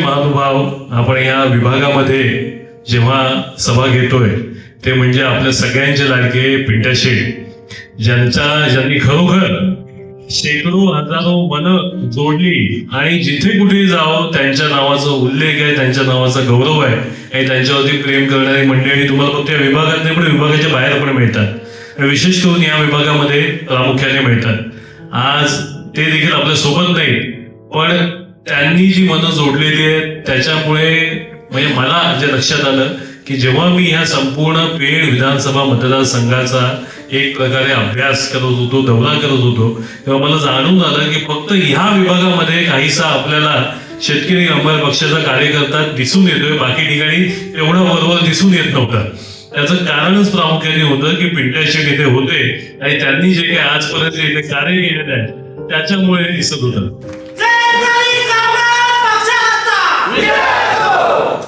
महानुभाव आपण या विभागामध्ये जेव्हा सभा घेतोय ते म्हणजे आपल्या सगळ्यांचे लाडके पिंट्या शेठ ज्यांचा ज्यांनी खरोखर शेकडो हजारो मन जोडली आणि जिथे कुठे जावं त्यांच्या नावाचा उल्लेख आहे त्यांच्या नावाचा गौरव आहे आणि त्यांच्यावरती प्रेम करणारी मंडळी तुम्हाला फक्त या विभागात नाही पण विभागाच्या बाहेर पण मिळतात. विशेष करून या विभागामध्ये प्रामुख्याने मिळतात. आज ते देखील आपल्यासोबत नाही पण त्यांनी जी मनं जोडलेली आहेत त्याच्यामुळे म्हणजे मला जे लक्षात आलं की जेव्हा मी ह्या संपूर्ण पेड विधानसभा मतदारसंघाचा एक प्रकारे अभ्यास करत होतो दौरा करत होतो तेव्हा मला जाणून आलं की फक्त ह्या विभागामध्ये काहीसा आपल्याला शेतकरी कामगार पक्षाचा कार्यकर्ता दिसून येतोय बाकी ठिकाणी एवढा बरोबर दिसून येत नव्हता. त्याचं कारणच प्रामुख्याने होतं की पिंट्या इथे होते आणि त्यांनी जे काही आजपर्यंत इथे कार्य केलेलं आहे त्याच्यामुळे दिसत होतं.